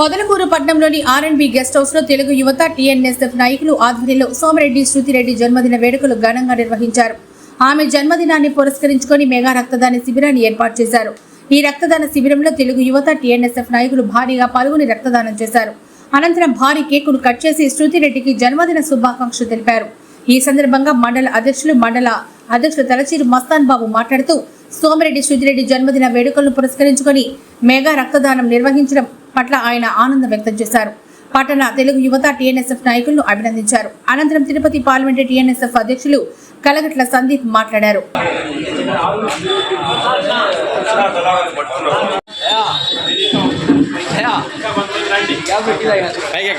పొదలకూరు పట్టణంలోని ఆర్ఎండ్బి గెస్ట్ హౌస్లో తెలుగు యువత టీఎన్ఎస్ఎఫ్ నాయకులు ఆధ్వర్యంలో సోమిరెడ్డి శృతిరెడ్డి జన్మదిన వేడుకలు ఘనంగా నిర్వహించారు. ఆమె జన్మదినాన్ని పురస్కరించుకొని మెగా రక్తదాన శిబిరాన్ని ఏర్పాటు చేశారు. ఈ రక్తదాన శిబిరంలో తెలుగు యువత టీఎన్ఎస్ఎఫ్ నాయకులు భారీగా పాల్గొని రక్తదానం చేశారు. అనంతరం భారీ కేకును కట్ చేసి శృతిరెడ్డికి జన్మదిన శుభాకాంక్షలు తెలిపారు. ఈ సందర్భంగా మండల అధ్యక్షులు మండల అధ్యక్షులు తలచీరు మస్తాన్ బాబు మాట్లాడుతూ సోమిరెడ్డి శృతిరెడ్డి జన్మదిన వేడుకలను పురస్కరించుకొని మెగా రక్తదానం నిర్వహించడం పట్ల ఆయన ఆనందం వ్యక్తం చేశారు. పట్టణ తెలుగు యువత టీఎన్ఎస్ఎఫ్ నాయకులను అభినందించారు. అనంతరం తిరుపతి పార్లమెంటరీ టీఎన్ఎస్ఎఫ్ అధ్యక్షులు కలగట్ల సందీప్ మాట్లాడారు. పైకి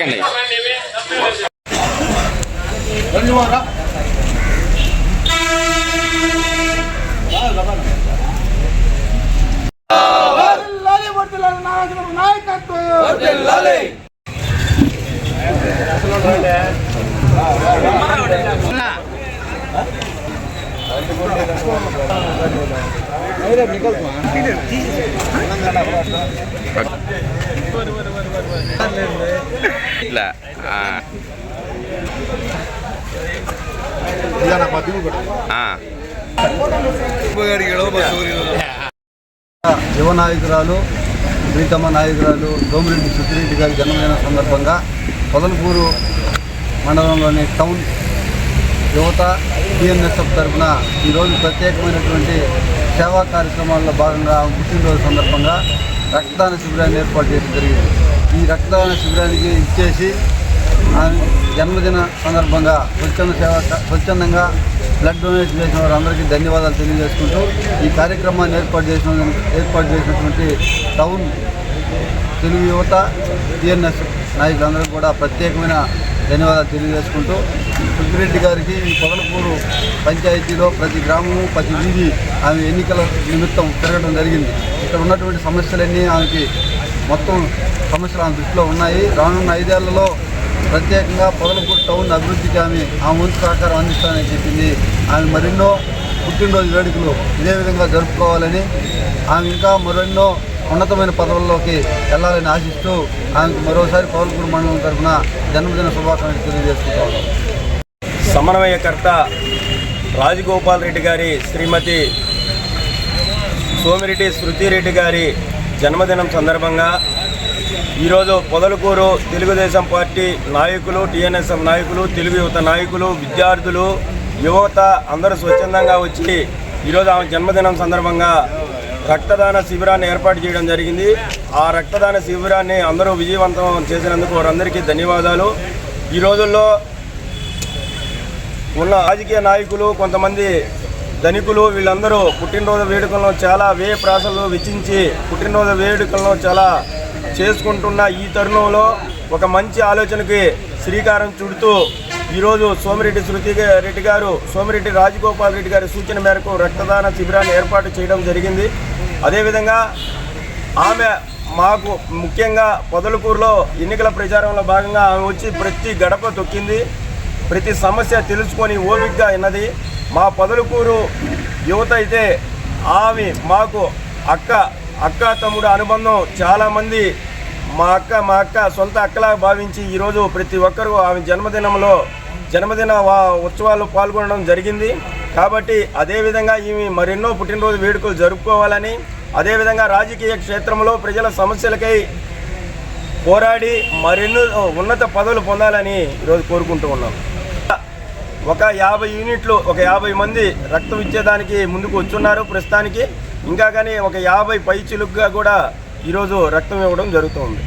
ఇట్లా యువ నాయకురాలు ప్రీతమ్మ నాయకురాలు దోమిరెడ్డి సుత్తిరెడ్డి గారి జన్మదిన సందర్భంగా పొదలపూరు మండలంలోని టౌన్ యువత టీఎన్ఎస్ఎఫ్ తరఫున ఈరోజు ప్రత్యేకమైనటువంటి సేవా కార్యక్రమాల్లో భాగంగా ఆమె పుట్టినరోజు సందర్భంగా రక్తదాన శిబిరాన్ని ఏర్పాటు చేయడం జరిగింది. ఈ రక్తదాన శిబిరానికి ఇచ్చేసి జన్మదిన సందర్భంగా స్వచ్ఛంద సేవ స్వచ్ఛందంగా బ్లడ్ డొనేట్ చేసిన వారందరికీ ధన్యవాదాలు తెలియజేసుకుంటూ ఈ కార్యక్రమాన్ని ఏర్పాటు చేసిన ఏర్పాటు చేసినటువంటి టౌన్ తెలుగు యువత టిఎన్ఎస్ నాయకులందరికీ కూడా ప్రత్యేకమైన ధన్యవాదాలు తెలియజేసుకుంటూ సుబ్బిరెడ్డి గారికి ఈ పొగలపూరు పంచాయతీలో ప్రతి గ్రామము ప్రతి వీధి ఆమె ఎన్నికల నిమిత్తం తిరగడం జరిగింది. ఇక్కడ ఉన్నటువంటి సమస్యలన్నీ ఆమెకి మొత్తం సమస్యలు ఆమె దృష్టిలో ఉన్నాయి. రానున్న ఐదేళ్ళలో ప్రత్యేకంగా పొదలకూరు టౌన్ అభివృద్ధికి ఆమె ఆమె వంతు సహకారం అందిస్తానని చెప్పింది. ఆమె మరెన్నో పుట్టినరోజు వేడుకలు ఇదే విధంగా జరుపుకోవాలని ఆమె ఇంకా మరెన్నో ఉన్నతమైన పదవుల్లోకి వెళ్ళాలని ఆశిస్తూ ఆమెకు మరోసారి పౌలపూర్ మండలం తరఫున జన్మదిన శుభాకాంక్షలు తెలియజేసుకుంటాం సమన్వయకర్త రాజగోపాల్ రెడ్డి గారి శ్రీమతి సోమిరెడ్డి శృతిరెడ్డి గారి జన్మదినం సందర్భంగా ఈరోజు పొదలకూరు తెలుగుదేశం పార్టీ నాయకులు టీఎన్ఎస్ఎం నాయకులు తెలుగు యువత నాయకులు విద్యార్థులు యువత అందరూ స్వచ్ఛందంగా వచ్చి ఈరోజు ఆమె జన్మదినం సందర్భంగా రక్తదాన శిబిరాన్ని ఏర్పాటు చేయడం జరిగింది. ఆ రక్తదాన శిబిరాన్ని అందరూ విజయవంతం చేసినందుకు వారందరికీ ధన్యవాదాలు. ఈ రోజుల్లో ఉన్న రాజకీయ నాయకులు కొంతమంది ధనికులు వీళ్ళందరూ పుట్టినరోజు వేడుకలను చాలా వ్యయ ప్రాసలు వెచ్చించి పుట్టినరోజు వేడుకలను చాలా చేసుకుంటున్న ఈ తరుణంలో ఒక మంచి ఆలోచనకి శ్రీకారం చుడుతూ ఈరోజు సోమిరెడ్డి శృతి రెడ్డి గారు సోమిరెడ్డి రాజగోపాల్ రెడ్డి గారి సూచన మేరకు రక్తదాన శిబిరాన్ని ఏర్పాటు చేయడం జరిగింది. అదేవిధంగా ఆమె మాకు ముఖ్యంగా పొదలకూరులో ఎన్నికల ప్రచారంలో భాగంగా ఆమె వచ్చి ప్రతి గడప తొక్కింది. ప్రతి సమస్య తెలుసుకొని ఓపికగా ఉన్నది. మా పొదలకూరు యువత అయితే ఆమె మాకు అక్క అక్క తమ్ముడు అనుబంధం చాలామంది మా అక్క మా అక్క సొంత అక్కలా భావించి ఈరోజు ప్రతి ఒక్కరూ ఆమె జన్మదినంలో జన్మదిన ఉత్సవాలు పాల్గొనడం జరిగింది. కాబట్టి అదేవిధంగా ఈమె మరెన్నో పుట్టినరోజు వేడుకలు జరుపుకోవాలని అదేవిధంగా రాజకీయ క్షేత్రంలో ప్రజల సమస్యలకై పోరాడి మరెన్నో ఉన్నత పదవులు పొందాలని ఈరోజు కోరుకుంటూ ఉన్నాం. ఒక యాభై యూనిట్లు ఒక యాభై మంది రక్తం ఇచ్చేదానికి ముందుకు వచ్చున్నారు ప్రస్తుతానికి. ఇంకా కానీ ఒక యాభై పై చిలుగ్గా కూడా ఈరోజు రక్తం ఇవ్వడం జరుగుతుంది.